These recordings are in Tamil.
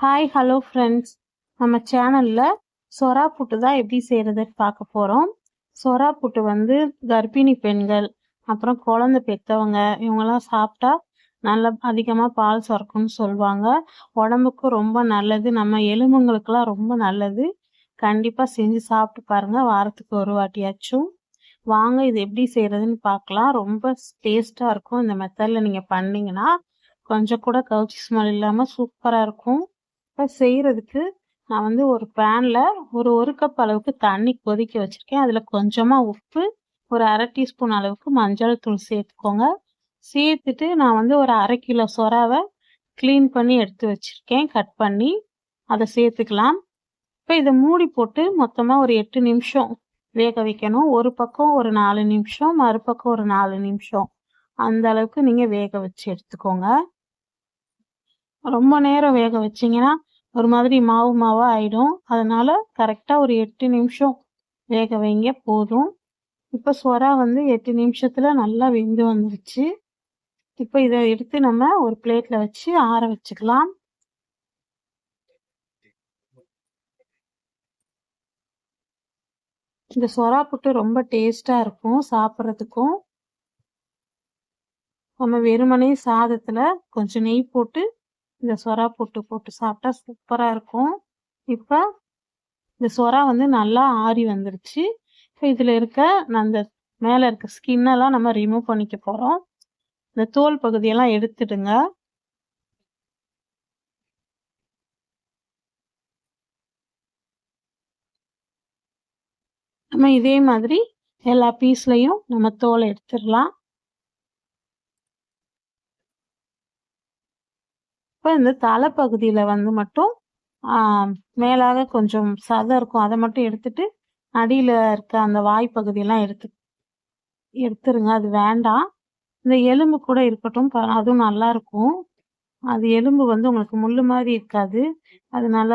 ஹாய் ஹலோ ஃப்ரெண்ட்ஸ் நம்ம சேனலில் சொரா புட்டு தான் எப்படி செய்கிறதுன்னு பார்க்க போகிறோம் சொரா புட்டு வந்து கர்ப்பிணி பெண்கள் அப்புறம் குழந்தை பெற்றவங்க இவங்கெல்லாம் சாப்பிட்டா நல்லா அதிகமாக பால் சுரக்கும்னு சொல்லுவாங்க. உடம்புக்கு ரொம்ப நல்லது நம்ம எலும்புங்களுக்கெல்லாம் ரொம்ப நல்லது. கண்டிப்பாக செஞ்சு சாப்பிட்டு பாருங்கள் வாரத்துக்கு ஒரு வாட்டியாச்சும். வாங்க இது எப்படி செய்கிறதுன்னு பார்க்கலாம். ரொம்ப டேஸ்ட்டாக இருக்கும். இந்த மெத்தடில் நீங்கள் பண்ணிங்கன்னா கொஞ்சம் கூட கவுச்சி ஸ்மெல் இல்லாமல் சூப்பராக இருக்கும். இப்போ செய்கிறதுக்கு நான் வந்து ஒரு பேனில் ஒரு ஒரு கப் அளவுக்கு தண்ணி கொதிக்க வச்சுருக்கேன். அதில் கொஞ்சமாக உப்பு ஒரு அரை டீஸ்பூன் அளவுக்கு மஞ்சள் தூள் சேர்த்துக்கோங்க. சேர்த்துட்டு நான் வந்து ஒரு அரை கிலோ சொராவை க்ளீன் பண்ணி எடுத்து வச்சுருக்கேன். கட் பண்ணி அதை சேர்த்துக்கலாம். இப்போ இதை மூடி போட்டு மொத்தமாக ஒரு எட்டு நிமிஷம் வேக வைக்கணும். ஒரு பக்கம் ஒரு நாலு நிமிஷம் மறுபக்கம் ஒரு நாலு நிமிஷம். அந்த அளவுக்கு நீங்கள் வேக வச்சு எடுத்துக்கோங்க. ரொம்ப நேரம் வேக வச்சிங்கன்னா ஒரு மாதிரி மாவு மாவாக ஆயிடும். அதனால கரெக்டாக ஒரு எட்டு நிமிஷம் வேக வைங்க போதும். இப்போ சொரா வந்து எட்டு நிமிஷத்தில் நல்லா வெந்து வந்துருச்சு. இப்போ இதை எடுத்து நம்ம ஒரு பிளேட்டில் வச்சு ஆற வச்சுக்கலாம். இந்த சொரா புட்டு ரொம்ப டேஸ்டாக இருக்கும் சாப்பிட்றதுக்கும். நம்ம வெறுமனே சாதத்தில் கொஞ்சம் நெய் போட்டு இந்த சொரா போட்டு போட்டு சாப்பிட்டா சூப்பராக இருக்கும். இப்போ இந்த சொரா வந்து நல்லா ஆறி வந்துருச்சு. இப்போ இதில் இருக்க அந்த மேலே இருக்க ஸ்கின்னெல்லாம் நம்ம ரிமூவ் பண்ணிக்க போகிறோம் இந்த தோல் பகுதியெல்லாம் எடுத்துடுங்க. நம்ம இதே மாதிரி எல்லா பீஸ்லையும் நம்ம தோலை எடுத்துடலாம். இப்போ இந்த தலைப்பகுதியில் வந்து மட்டும் மேலாக கொஞ்சம் சதை இருக்கும். அதை மட்டும் எடுத்துட்டு அடியில் இருக்க அந்த வாய்ப்பகுதியெல்லாம் எடுத்து எடுத்துருங்க. அது வேண்டாம். இந்த எலும்பு கூட இருக்கட்டும். அதுவும் நல்லா இருக்கும். அது எலும்பு வந்து உங்களுக்கு முள் மாதிரி இருக்காது. அதனால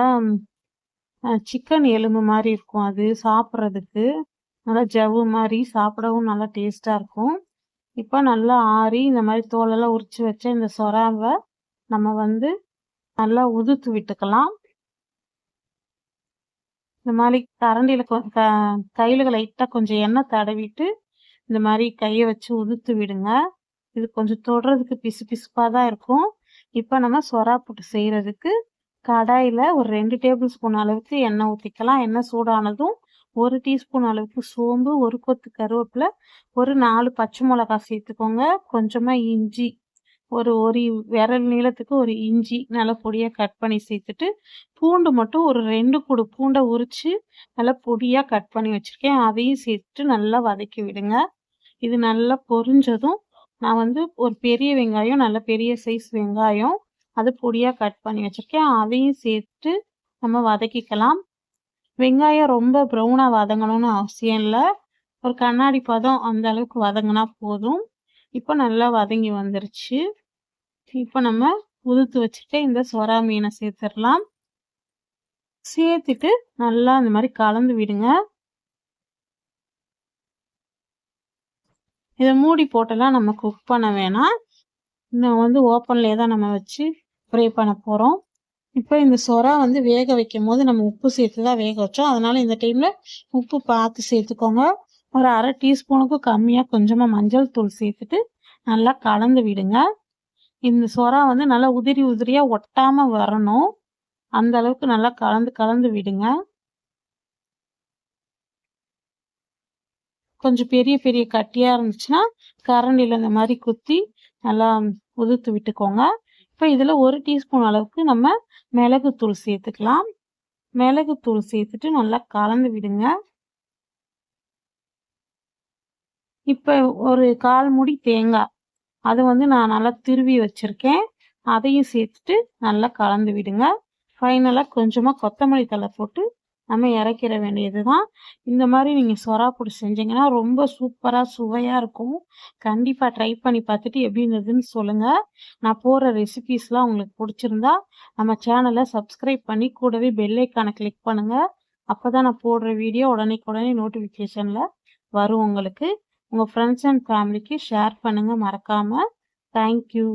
சிக்கன் எலும்பு மாதிரி இருக்கும் அது சாப்பிட்றதுக்கு. நல்லா ஜவ்வு மாதிரி சாப்பிடவும் நல்லா டேஸ்டாக இருக்கும். இப்போ நல்லா ஆறி இந்த மாதிரி தோலெல்லாம் உரிச்சு வச்ச இந்த சொராவை நம்ம வந்து நல்லா உதுத்து விட்டுக்கலாம். இந்த மாதிரி கரண்டியில் கையில் லைட்டாக கொஞ்சம் எண்ணெய் தடவிட்டு இந்த மாதிரி கையை வச்சு உதுத்து விடுங்க. இது கொஞ்சம் தொடுறதுக்கு பிசு பிசுப்பாக தான் இருக்கும். இப்போ நம்ம சொரா புட்டு செய்கிறதுக்கு கடாயில் ஒரு ரெண்டு டேபிள் ஸ்பூன் அளவுக்கு எண்ணெய் ஊற்றிக்கலாம் எண்ணெய் சூடானதும் ஒரு டீஸ்பூன் அளவுக்கு சோம்பு ஒரு கொத்து கருவேப்பிலை ஒரு நாலு பச்சை மிளகா சேர்த்துக்கோங்க. கொஞ்சமாக இஞ்சி ஒரு ஒரு விரல் நீளத்துக்கு ஒரு இஞ்சி நல்லா பொடியாக கட் பண்ணி சேர்த்துட்டு பூண்டு மட்டும் ஒரு ரெண்டு கூடு பூண்டை உரித்து நல்லா பொடியாக கட் பண்ணி வச்சுருக்கேன். அதையும் சேர்த்துட்டு நல்லா வதக்கி விடுங்க. இது நல்லா பொரிஞ்சதும் நான் வந்து ஒரு பெரிய வெங்காயம் நல்ல பெரிய சைஸ் வெங்காயம் அது பொடியாக கட் பண்ணி வச்சுருக்கேன். அதையும் சேர்த்து நம்ம வதக்கிக்கலாம். வெங்காயம் ரொம்ப ப்ரௌனாக வதங்கணும்னு அவசியம் இல்லை. ஒரு கண்ணாடி பதம் அந்த அளவுக்கு வதங்கினா போதும். இப்போ நல்லா வதங்கி வந்துருச்சு. இப்போ நம்ம உதுத்து வச்சுட்டு இந்த சொரா மீனை சேர்த்துடலாம். சேர்த்துட்டு நல்லா இந்த மாதிரி கலந்து விடுங்க. இதை மூடி போட்டெல்லாம் நம்ம குக் பண்ண வேணாம். இன்னும் வந்து ஓப்பன்லேயே தான் நம்ம வச்சு ஃப்ரை பண்ண போகிறோம் இப்போ இந்த சொரா வந்து வேக வைக்கும் போது நம்ம உப்பு சேர்த்து தான் வேக வச்சோம். அதனால இந்த டைமில் உப்பு பார்த்து சேர்த்துக்கோங்க. ஒரு அரை டீஸ்பூனுக்கும் கம்மியாக கொஞ்சமாக மஞ்சள் தூள் சேர்த்துட்டு நல்லா கலந்து விடுங்க. இந்த சொரா வந்து நல்லா உதிரி உதிரியாக ஒட்டாமல் வரணும். அந்த அளவுக்கு நல்லா கலந்து கலந்து விடுங்க. கொஞ்சம் பெரிய பெரிய கட்டியாக இருந்துச்சுன்னா கரண்டியில் இந்த மாதிரி குத்தி நல்லா உதுத்து விட்டுக்கோங்க. இப்போ இதில் ஒரு டீஸ்பூன் அளவுக்கு நம்ம மிளகுத்தூள் சேர்த்துக்கலாம். மிளகுத்தூள் சேர்த்துட்டு நல்லா கலந்து விடுங்க. இப்போ ஒரு கால் முடி தேங்காய். அதை வந்து நான் நல்லா திருவி வச்சுருக்கேன். அதையும் சேர்த்துட்டு நல்லா கலந்து விடுங்க. ஃபைனலாக கொஞ்சமாக கொத்தமல்லி தலை போட்டு நம்ம இறக்கிற வேண்டியது தான் இந்த மாதிரி நீங்கள் சொரா போட்டு செஞ்சீங்கன்னா ரொம்ப சூப்பராக சுவையாக இருக்கும். கண்டிப்பாக ட்ரை பண்ணி பார்த்துட்டு எப்படி இருந்ததுன்னு சொல்லுங்கள் நான் போடுற ரெசிபீஸ்லாம் உங்களுக்கு பிடிச்சிருந்தா நம்ம சேனலை சப்ஸ்கிரைப் பண்ணி கூடவே பெல்லைக்கானை கிளிக் பண்ணுங்கள் அப்போ தான் நான் போடுற வீடியோ உடனே உடனே நோட்டிஃபிகேஷனில் வரும் உங்களுக்கு. உங்கள் ஃப்ரெண்ட்ஸ் அண்ட் ஃபேமிலிக்கு ஷேர் பண்ணுங்கள் மறக்காமல் தேங்க்யூ